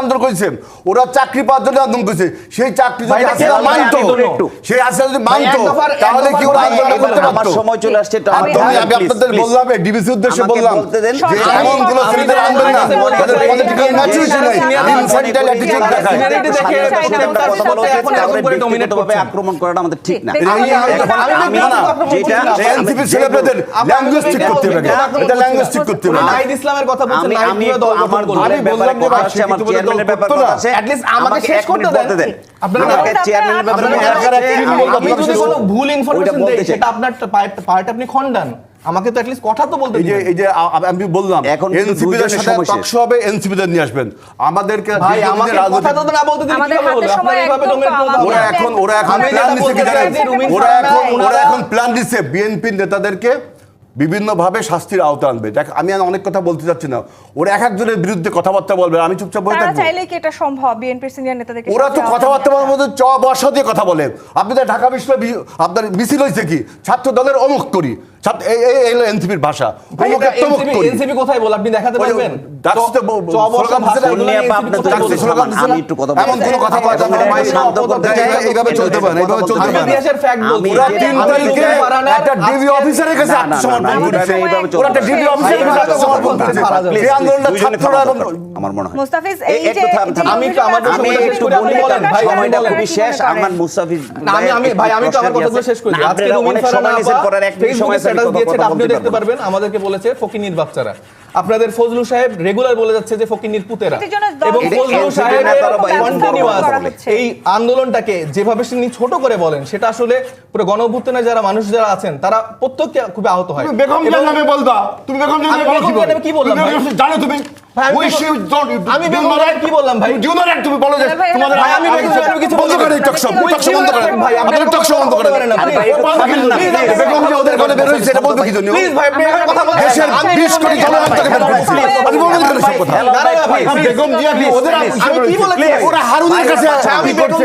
আন্দোলন করেছে। ওরা চাকরি পাওয়ার জন্য আন্দোলন করেছে। সেই চাকরি যদি মানতো সেই হাসিনা যদি মানতো তাহলে কি ওরা আন্দোলন করতে আমার সময় চলে আসছে আমি আপনাদের বললাম ডিবিসি উদ্দেশ্যে বললাম যে এমন কোন আমি- না আমি- পলিটিক্যাল ম্যাচুরিটি নাই ইনফ্যান্টাইল অ্যাটিটিউড দেখায়। আক্রমণ করাটা আমাদের ঠিক না। যেটা এনসিপি ল্যাঙ্গুয়েজ ঠিক করতে হবে। এটা ল্যাঙ্গুয়েজ ঠিক করতে হবে। ইসলামের কথা বলছেন দল আমার আমি বললাম যে বলে চেয়ারম্যানের দল ব্যাপারে কথা আছে At least আমাকে শেষ করতে দেন। আপনারা- চেয়ারম্যানের ব্যাপারে আমি যদি কোনো ভুল ইনফরমেশন দেই সেটা আপনার পার্ট আপনি খণ্ডান। আমাকে তো অ্যাটলিস্ট কথা তো বলতে এই যে এই যে আমি বললাম এখন এনসিপিদের দুইজনের সাথে। টকশো হবে এনসিপিদের নিয়ে আসবেন। আমাদেরকে ভাই আমাকে কথা তো না বলতে দিন আমাদের হাতে সময় একদম ওরা আমাদের- এখন ওরা এখন প্ল্যান কি জানেন? ওরা এখন ওরা এখন প্ল্যান দিচ্ছে বিএনপি নেতাদেরকে বিভিন্নভাবে শাস্তির আওতা আনবে। দেখ আমি আর অনেক কথা বলতে চাচ্ছি না। ওরা এক একজনের বিরুদ্ধে কথাবার্তা বলবে আমি চুপচাপ বলতে থাকব। চাইলে কি এটা সম্ভব? বিএনপির সিনিয়র নেতাদেরকে ওরা তো কথাবার্তা বলার মধ্যে চ বর্ষা দিয়ে কথা বলে। আপনি তো ঢাকা বিশ্ববিদ্যালয় আপনার মিছিল হয়েছে কি? ছাত্র দলের অমুক করি। ছাত্র এই এই- এই হলো এনসিপির ভাষা। এনসিপি কোথায় বল? আপনি দেখাতে পারবেন? আমি একটু কথা এমন কোনো কথা বলা যাবে না, আমি ভাই, আমি মনে হয়। তো আমার কথাগুলো শেষ করি আজকে রুমিন ফারহানা সময় এক মিনিট স্ট্যাটাস দিয়েছে আপনিও দেখতে পারবেন। আমাদেরকে বলেছে ফকিনির বাচ্চারা। আপনাদের ফজলু সাহেব রেগুলার বলে যাচ্ছে যে ফকিনির পুতেরা। এবং ফজলু NCP সাহেবের নেতারা বা কন্টিনিউয়াস এই আন্দোলনটাকে যেভাবে তিনি ছোট করে বলেন সেটা আসলে পুরো গণঅভ্যুত্থানে যারা মানুষ যারা আছেন তারা প্রত্যেককে খুবই আহত হয়। বেগম জান নামে বলবা। তুমি বেগম জান নামে কি জিয়া- জানো তুমি। ভাই, আমি We বেগম- should don't- আমি do বেগম not- জিয়ার কি বললাম, ভাই? Do not তুমি বলো যে তোমাদের আমি বেগম কিছু বন্ধ করে এই talk show, ভাই, বন্ধ করে। ভাই, আপনি আমাদের talk বন্ধ করে কথা বলেন না, আরে please। ভাই, ও পাগল না, Please, please, আপনি বেগম জিয়া ওদের ঘরে বের হয়েছে, এটা বলবে কি জন্য? প্লিজ ভাই আপনি কথা বলছেন দেশের 20 কোটি জনগণকে বের করেছে। আপনি বলবেন কেন সব কথা? না, না, না, ভাই, আমি please, বেগম জিয়া কি ওদের আমি কি বলেছি? ওরা হারুনের কাছে আছে আমি বেগম